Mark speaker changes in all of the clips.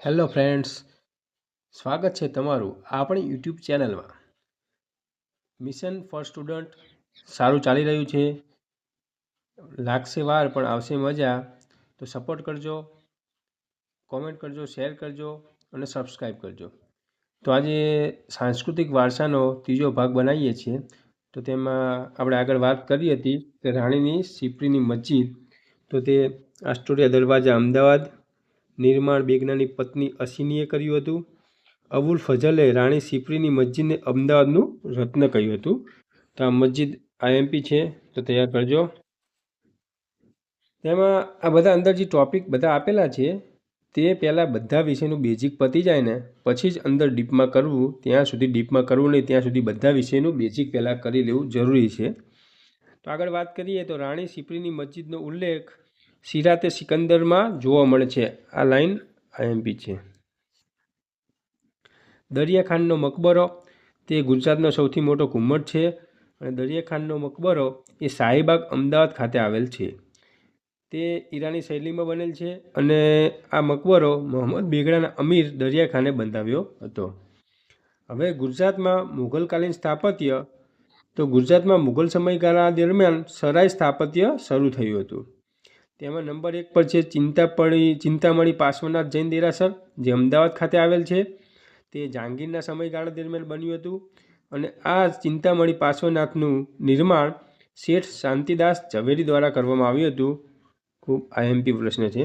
Speaker 1: Hello friends, સ્વાગત છે તમારું આપણી યુટ્યુબ ચેનલમાં. મિશન ફોર સ્ટુડન્ટ સારું ચાલી રહ્યું છે. લાગશે વાર, પણ આવશે મજા. તો સપોર્ટ કરજો, કોમેન્ટ કરજો, શેર કરજો અને સબસ્ક્રાઈબ કરજો. તો આજે સાંસ્કૃતિક વારસાનો ત્રીજો ભાગ બનાવીએ છીએ. તો તેમાં આપણે આગળ વાત કરી હતી કે રાણીની સિપરીની મસ્જિદ. તો તે આસ્ટોરિયા દરવાજા અમદાવાદ નિર્માણ બેગનાની પત્ની અસીનીએ કર્યું હતું. અબુલ ફઝલે રાણી સિપરીની મસ્જિદને અમદાવાદનું રત્ન કહ્યું હતું. તો આ મસ્જિદ આઈએમપી છે, તો તૈયાર કરજો. તેમાં આ બધા અંદર જે ટૉપિક બધા આપેલા છે, તે પહેલાં બધા વિષયનું બેઝિક પતી જાય ને, પછી જ અંદર ડીપમાં કરવું, ત્યાં સુધી ડીપમાં કરવું નહીં, ત્યાં સુધી બધા વિષયનું બેઝિક પહેલાં કરી લેવું જરૂરી છે. તો આગળ વાત કરીએ તો રાણી સિપરીની મસ્જિદનો ઉલ્લેખ સિરાતે સિકંદરમાં જોવા મળે છે. આ લાઈન આઈએમપી છે. દરિયાખાનનો મકબરો, તે ગુજરાતનો સૌથી મોટો ઘુમ્મટ છે અને દરિયાખાનનો મકબરો એ શાહીબાગ અમદાવાદ ખાતે આવેલ છે. તે ઈરાની શૈલીમાં બનેલ છે અને આ મકબરો મોહમ્મદ બેગડાના અમીર દરિયાખાને બંધાવ્યો હતો. હવે ગુજરાતમાં મુઘલકાલીન સ્થાપત્ય, તો ગુજરાતમાં મુઘલ સમયગાળા દરમિયાન સરાય સ્થાપત્ય શરૂ થયું હતું. તેમાં નંબર એક પર છે ચિંતાપણી, ચિંતામણી પાર્શ્વનાથ જૈન દેરાસર જે અમદાવાદ ખાતે આવેલ છે. તે જહાંગીરના સમયગાળા દરમિયાન બન્યું હતું અને આ ચિંતામણી પાર્શ્વનાથનું નિર્માણ શેઠ શાંતિદાસ ઝવેરી દ્વારા કરવામાં આવ્યું હતું. ખૂબ આઈએમપી પ્રશ્ન છે.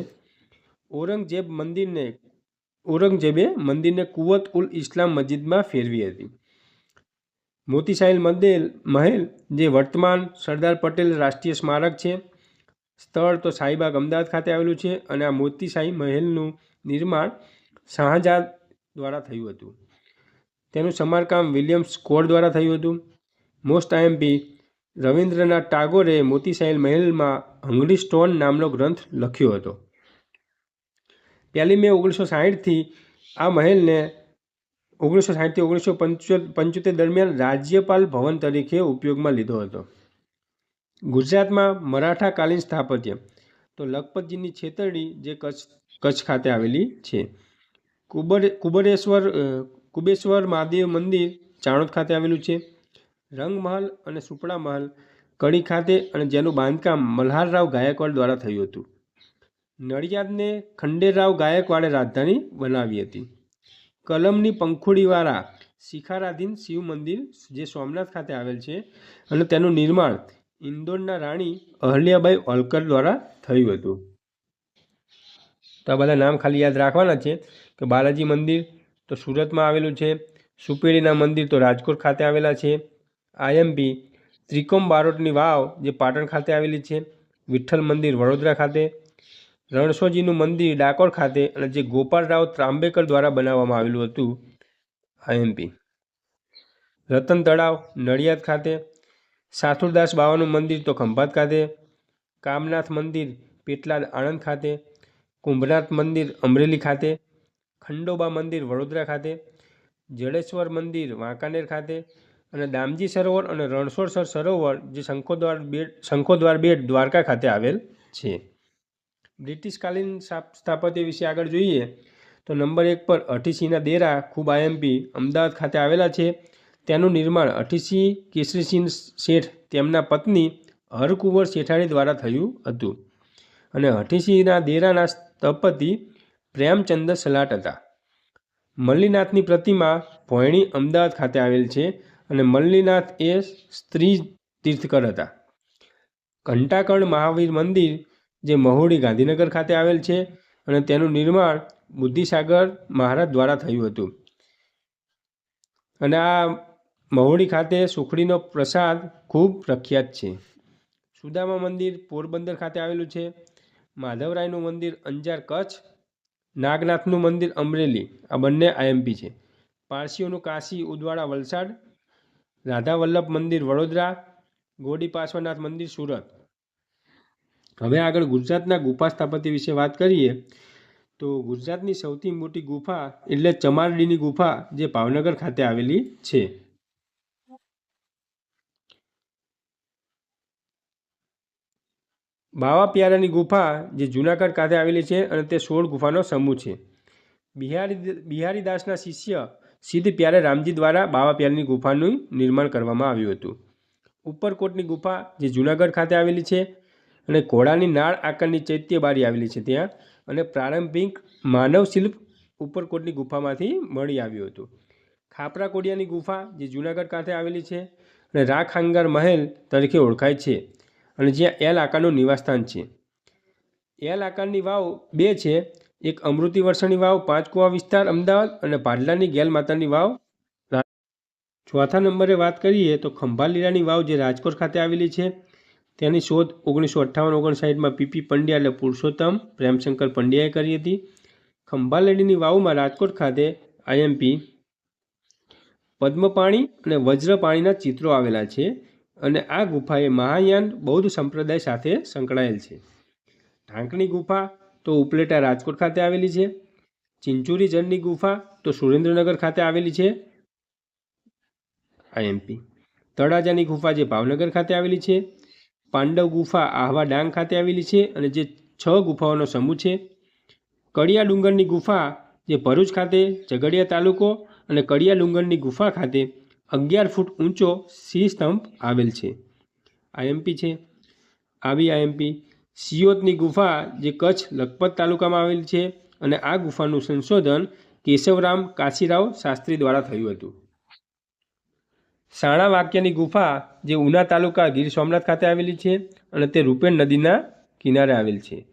Speaker 1: ઔરંગઝેબ મંદિરને, ઔરંગઝેબે મંદિરને કુવત ઉલ ઇસ્લામ મસ્જિદમાં ફેરવી હતી. મોતીસાહિલ મંદિર મહેલ, જે વર્તમાન સરદાર પટેલ રાષ્ટ્રીય સ્મારક છે સ્થળ તો શાહીબાગ અમદાવાદ ખાતે આવેલું છે અને આ મોતીશાહી મહેલનું નિર્માણ શાહજહાં દ્વારા થયું હતું. તેનું સમારકામ વિલિયમ સ્કોર દ્વારા થયું હતું. મોસ્ટ આઈએમપી રવિન્દ્રનાથ ટાગોરે મોતીસાહિલ મહેલમાં હંગરી સ્ટોન નામનો ગ્રંથ લખ્યો હતો. પહેલી મે ઓગણીસો સાહીઠથી આ મહેલને ઓગણીસો સાહીઠથી ઓગણીસો પંચોતેર દરમિયાન રાજ્યપાલ ભવન તરીકે ઉપયોગમાં લીધો હતો. ગુજરાતમાં મરાઠા કાલીન સ્થાપત્ય, તો લખપતજીની છેતરડી જે કચ્છ કચ્છ ખાતે આવેલી છે. કુબર, કુબરેશ્વર કુબેશ્વર મહાદેવ મંદિર ચાણોદ ખાતે આવેલું છે. રંગમહલ અને સુપડા મહલ કડી ખાતે અને જેનું બાંધકામ મલ્હારરાવ ગાયકવાડ દ્વારા થયું હતું. નડિયાદને ખંડેરાવ ગાયકવાડે રાજધાની બનાવી હતી. કલમની પંખુડીવાળા શિખારાધીન શિવ મંદિર જે સોમનાથ ખાતે આવેલ છે અને તેનું નિર્માણ ઇન્દોરના રાણી અહલ્યાબાઈ હોલકર દ્વારા થયું હતું. તો આ બધા નામ ખાલી યાદ રાખવાના છે કે બાલાજી મંદિર તો સુરતમાં આવેલું છે, સુપેરીના મંદિર તો રાજકોટ ખાતે આવેલા છે આઈએમપી ત્રિકોમ બારોટની વાવ જે પાટણ ખાતે આવેલી છે, વિઠ્ઠલ મંદિર વડોદરા ખાતે, રણછોડજીનું મંદિર ડાકોર ખાતે અને જે ગોપાલરાવ ત્રાંબેકર દ્વારા બનાવવામાં આવેલું હતું આઈએમપી રતન તળાવ નડિયાદ ખાતે સાથુરદાસ બાવાનું મંદિર તો ખંભાત ખાતે, કામનાથ મંદિર પેટલાદ આણંદ ખાતે, કુંભનાથ મંદિર અમરેલી ખાતે, ખંડોબા મંદિર વડોદરા ખાતે, જડેશ્વર મંદિર વાંકાનેર ખાતે અને દામજી સરોવર અને રણછોડસર સરોવર જે શંખોદ્વાર બેટ શંખોદ્વાર બેટ દ્વારકા ખાતે આવેલ છે. બ્રિટિશકાલીન સ્થાપત્ય વિશે આગળ જોઈએ તો નંબર એક પર અઠીસીના દેરા ખૂબ આઈએમપી અમદાવાદ ખાતે આવેલા છે. તેનું નિર્માણ અઠીસી કેસરીસિંહ શેઠ તેમના પત્ની હરકુંવર શેઠાણી દ્વારા થયું હતું અને અઠીસીના દેરાના સ્થપતિ પ્રેમચંદ સલાટ હતા. મલ્લીનાથની પ્રતિમા ભોયણી અમદાવાદ ખાતે આવેલ છે અને મલ્લીનાથ એ સ્ત્રી તીર્થકર હતા. ઘંટાકર્ણ મહાવીર મંદિર, જે મહુડી ગાંધીનગર ખાતે આવેલ છે અને તેનું નિર્માણ બુદ્ધિસાગર મહારાજ દ્વારા થયું હતું. અને આ મહુડી ખાતે સુખડીનો પ્રસાદ ખૂબ પ્રખ્યાત છે. સુદામા મંદિર પોરબંદર ખાતે આવેલું છે. માધવરાયનું મંદિર અંજાર કચ્છ. નાગનાથનું મંદિર અમરેલી. આ બંને આઈએમપી છે. પારસીઓનું કાશી, ઉદવાડા, વલસાડ. રાધાવલ્લભ મંદિર વડોદરા. ગોડી પાર્શ્વનાથ મંદિર સુરત. હવે આગળ ગુજરાતના ગુફા સ્થાપત્ય વિશે વાત કરીએ, તો ગુજરાતની સૌથી મોટી ગુફા એટલે ચમારડીની ગુફા જે ભાવનગર ખાતે આવેલી છે. બાવા પ્યારાની ગુફા જે જૂનાગઢ ખાતે આવેલી છે અને તે સોળ ગુફાનો સમૂહ છે. બિહારી બિહારીદાસના શિષ્ય સિદ્ધ પ્યારે રામજી દ્વારા બાવા પ્યારાની ગુફાનું નિર્માણ કરવામાં આવ્યું હતું. ઉપરકોટની ગુફા જે જૂનાગઢ ખાતે આવેલી છે અને ઘોડાની નાળ આકારની ચૈત્ય બારી આવેલી છે ત્યાં અને પ્રારંભિક માનવ શિલ્પ ઉપરકોટની ગુફામાંથી મળી આવ્યું હતું. ખાપરા કોડિયાની ગુફા જે જૂનાગઢ ખાતે આવેલી છે અને રાખાંગાર મહેલ તરીકે ઓળખાય છે. અને જ્યાં એલ આકારનું નિવાસસ્થાન છે. એલ આકારની વાવ બે છે. એક અમૃતિ વર્ષાની વાવ પાંચ કુવા વિસ્તાર, અમદાવાદ અને ભાડલાની ગેલ માતાની વાવ. ચોથા નંબરે વાત કરીએ તો ખંભાલીરાની વાવ જે રાજકોટ ખાતે આવેલી છે. તેની શોધ ઓગણીસો અઠ્ઠાવન ઓગણસાઠમાં પીપી પંડ્યા એટલે પુરુષોત્તમ પ્રેમશંકર પંડ્યાએ કરી હતી. ખંભાલેડીની વાવમાં રાજકોટ ખાતે આઈએમપી પદ્મપાણી અને વજ્રપાણીના ચિત્રો આવેલા છે. અને આ ગુફા એ મહાયાન બૌદ્ધ સંપ્રદાય સાથે સંકળાયેલ છે. ઢાંકણી ગુફા તો ઉપલેટા રાજકોટ ખાતે આવેલી છે. ચિંચુરી જનની ગુફા તો સુરેન્દ્રનગર ખાતે આવેલી છે. આઈએમપી તળાજાની ગુફા જે ભાવનગર ખાતે આવેલી છે. પાંડવ ગુફા આહવા ડાંગ ખાતે આવેલી છે અને જે છ ગુફાઓનો સમૂહ છે. કડિયા ડુંગરની ગુફા જે ભરૂચ ખાતે, ઝઘડિયા તાલુકો અને કડિયા ડુંગરની ગુફા ખાતે અગિયાર ફૂટ ઊંચો સી સ્તંભ આવેલ છે. આઈએમપી છે. આવી આઈએમપી સિયોતની ગુફા જે કચ્છ લખપત તાલુકામાં આવેલ છે અને આ ગુફાનું સંશોધન કેશવરામ કાશીરાવ શાસ્ત્રી દ્વારા થયું હતું. સાણા વાક્યની ગુફા જે ઉના તાલુકા ગીર સોમનાથ ખાતે આવેલી છે અને તે રૂપેણ નદીના કિનારે આવેલ છે.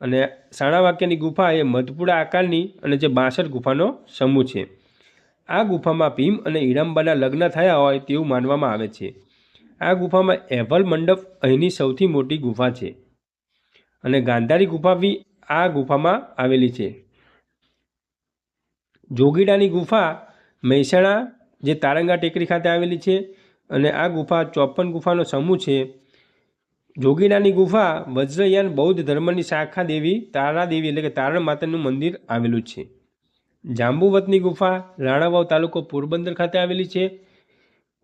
Speaker 1: અને સાણા વાક્યની ગુફા એ મધપુડા આકારની અને જે બાસઠ ગુફાનો સમૂહ છે. આ ગુફામાં ભીમ અને હિડમ્બાના લગ્ન થયા હોય તેવું માનવામાં આવે છે. આ ગુફામાં એવલ મંડપ અહીંની સૌથી મોટી ગુફા છે અને ગાંધારી ગુફા બી આ ગુફામાં આવેલી છે. જોગીડાની ગુફા મહેસાણા જે તારંગા ટેકરી ખાતે આવેલી છે અને આ ગુફા ચોપન ગુફાનો સમૂહ છે. જોગીડાની ગુફા વજ્રયાન બૌદ્ધ ધર્મની શાખા દેવી તારા દેવી એટલે કે તારણ માતાનું મંદિર આવેલું છે. જાંબુવતની ગુફા રાણાવાવ તાલુકો પોરબંદર ખાતે આવેલી છે.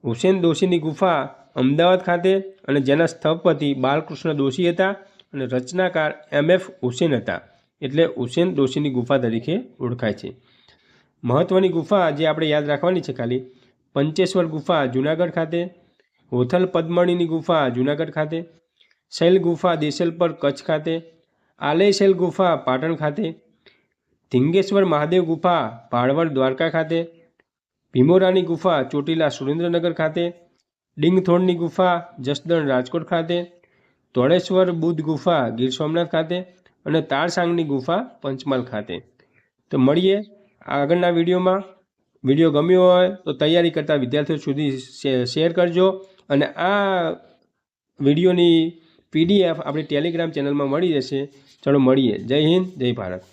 Speaker 1: હુસેન દોશીની ગુફા અમદાવાદ ખાતે અને જેના સ્થપતિ બાલકૃષ્ણ દોશી હતા અને રચનાકાર એમ એફ હુસેન હતા. એટલે હુસેન દોશીની ગુફા તરીકે ઓળખાય છે. મહત્ત્વની ગુફા જે આપણે યાદ રાખવાની છે ખાલી, પંચેશ્વર ગુફા જુનાગઢ ખાતે, હોથલ પદ્મણીની ગુફા જુનાગઢ ખાતે, શૈલ ગુફા દેસલપર કચ્છ ખાતે, આલેશૈલ ગુફા પાટણ ખાતે ધીંગેશ્વર મહાદેવ ગુફા ભાળવડ દ્વારકા ખાતે, ભીમોરાની ગુફા ચોટીલા સુરેન્દ્રનગર ખાતે ડિંગથોડની ગુફા જસદણ રાજકોટ ખાતે, ધોળેશ્વર બુદ્ધ ગુફા ગીર સોમનાથ ખાતે અને તારસાંગની ગુફા પંચમહાલ ખાતે. તો મળીએ આગળના વિડીયોમાં. વીડિયો ગમ્યો હોય તો તૈયારી કરતા વિદ્યાર્થીઓ સુધી શેર કરજો અને આ વિડીયોની પીડીએફ આપણી ટેલિગ્રામ ચેનલમાં મળી જશે ચલો મળીએ. જય હિન્દ, જય ભારત.